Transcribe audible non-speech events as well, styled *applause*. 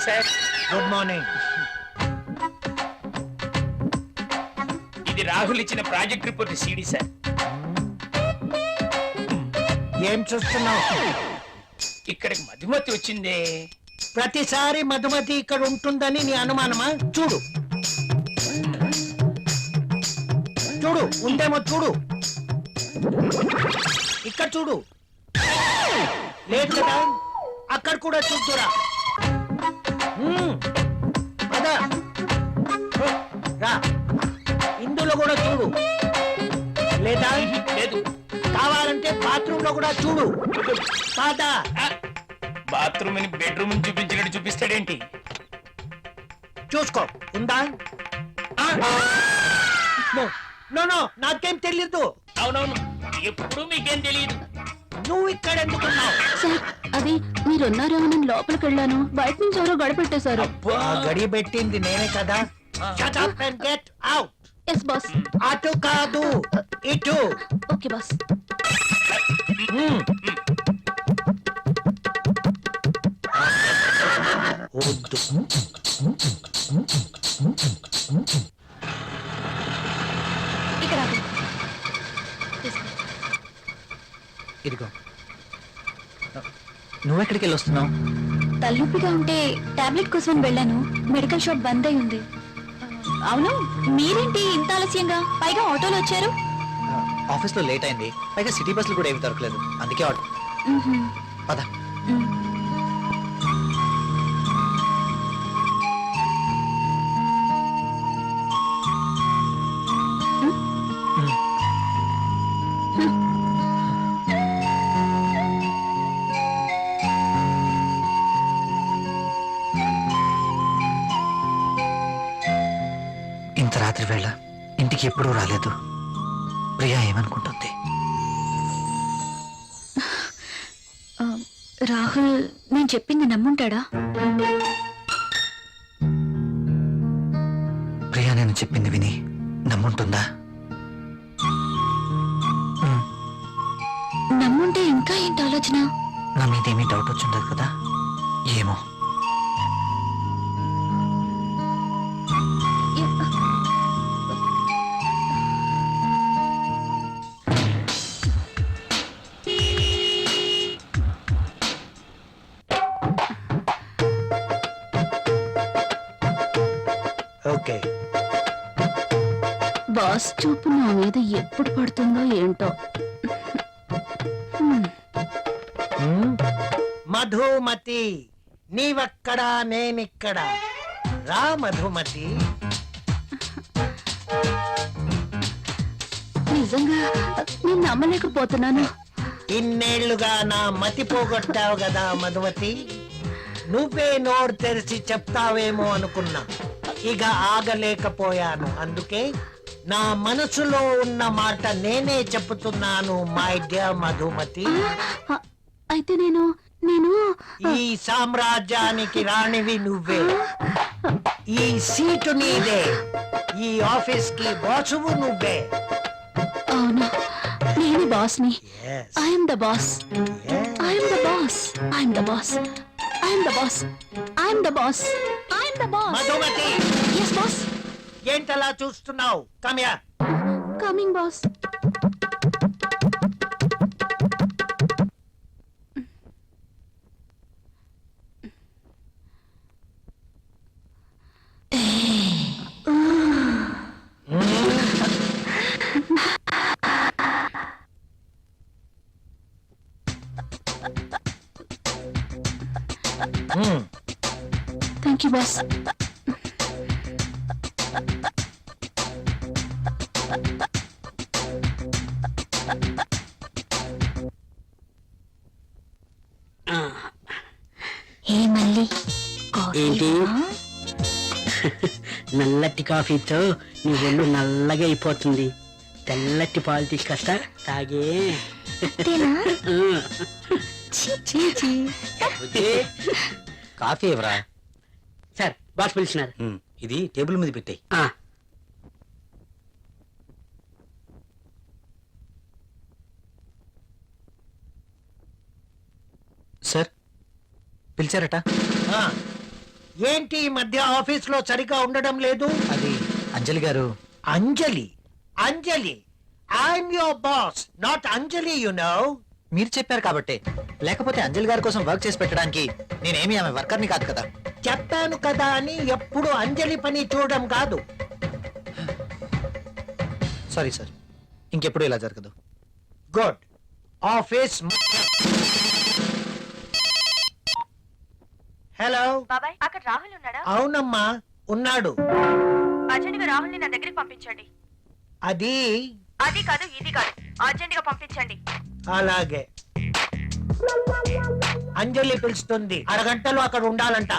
Morning sir good morning ఇది రాహుల్ ఇచ్చిన project report CD sir ఏం చూస్తున్నావు? ఇక్కడికి మధుమతి వచ్చిందే. ప్రతిసారి మధుమతి ఇక్కడ ఉంటుందని నీ అనుమానమా? చూడు. చూడు ఉందేమో చూడు. ఇక్కడ చూడు. లేదు కదా? అక్కడ కూడా చూద్దురా. రా. ఇందులో కూడా చూడు. లేదా? లేదు. కావాలంటే బాత్రూమ్లో కూడా చూడు. బాత్రూమ్ని బెడ్రూమ్ చూపించినట్టు చూపిస్తాడేంటి? చూసుకో. ఉందా? నో నో నో నాకేం తెలీదు. అవునవును. ఎప్పుడు మీకేం తెలియదు నువ్వు ఇక్కడ ఎందుకున్నావు సార్ అది మీరున్నారేమోనని లోపలికి వెళ్ళాను. బయట నుంచి ఎవరో గడపెట్టేశారు అబ్బా గడి పెట్టింది నేనే కదా. Shut up and get out. Yes boss అటు కాదు ఇటు. Okay boss. వద్దు ఇదిగో. నువ్వెక్కడికి వెళ్ళి వస్తున్నావు తలనొప్పిగా ఉంటే టాబ్లెట్ కోసం వెళ్ళాను. మెడికల్ షాప్ బంద్ అయి ఉంది. అవును మీరేంటి ఇంత ఆలస్యంగా? పైగా ఆటోలో వచ్చారు. ఆఫీస్లో లేట్ అయింది. పైగా సిటీ బస్సులు కూడా ఏమి దొరకలేదు. అందుకే మ్మ్హ్మ్. పద. రాత్రి వేళ ఇంటికి ఎప్పుడూ రాలేదు. ప్రియా ఏమనుకుంటుంది? రాహుల్ నేను చెప్పింది నమ్ముంటాడా? ప్రియా నేను చెప్పింది విని నమ్ముంటుందా? నమ్ముంటే ఇంకా ఏంటి ఆలోచన? నా మీద ఏమీ డౌట్ వచ్చిండదు కదా? ఏమో. ఓకే. బాస్ చూపు నా మీద ఎప్పుడు పడుతుందో ఏంటో. మధుమతి నీవక్కడ నేనిక్కడ? రా మధుమతి. నిజంగా నేను నమ్మలేకపోతున్నాను. ఇన్నేళ్ళుగా నా మతి పోగొట్టావు కదా మధుమతి. నువ్వే నోరు తెరిచి చెప్తావేమో అనుకున్నా. ఇక ఆగలేకపోయాను. అందుకే నా మనసులో ఉన్న మాట నేనే చెప్తున్నాను మై డియర్ మధుమతి. అయితే నేను నేను ఈ సామ్రాజ్యానికి రాణివి నువ్వే. ఈ సీటు నీదే. ఈ ఆఫీస్కి బాసువు నువ్వే. అవును నేను బాస్ని. Yes, I'm the boss. I'm the boss I'm the boss I'm the boss I'm the boss Madhumati! ఏంటలా చూస్తున్నావు? కమ్యా కమింగ్ బాస్ యూ బాస్ ఏ మళ్ళీ? కాఫీ ఏంటి? *laughs* నల్లటి కాఫీతో నీ ఒళ్ళు నల్లగా అయిపోతుంది. తెల్లటి పాలు తీసుకొస్తా తాగే. అంతేనా? *laughs* ఆ. ఛీ, ఛీ, ఛీ. కాఫీ ఎవరా సార్ బాస్ పిలిచినారు ఇది టేబుల్ మీద పెట్టాయి. సార్ పిలిచారట. ఏంటి ఈ మధ్య ఆఫీస్లో సరిగా ఉండడం లేదు? అది Anjali garu. Anjali? Anjali I'm your boss not Anjali you know మీరు చెప్పారు కాబట్టి. లేకపోతే అంజలి గారి కోసం వర్క్ చేసి పెట్టడానికి నేనేమి ఆమె వర్కర్ని కాదు కదా. చెప్పాను కదా అని ఎప్పుడు అంజలి పని చూడడం కాదు. సారీ సార్ ఇంకెప్పుడు ఇలా జరగదు. గుడ్ ఆఫీస్ హలో బాబాయ్ అక్కడ రాహుల్ ఉన్నాడా? అవునమ్మా ఉన్నాడు. అర్జెంట్గా రాహుల్ని నా దగ్గరికి పంపించండి. అది? అది కాదు ఇది కాదు. అర్జెంట్గా పంపించండి. అలాగే. అంజలి పిలుస్తుంది. అరగంటలో అక్కడ ఉండాలంట.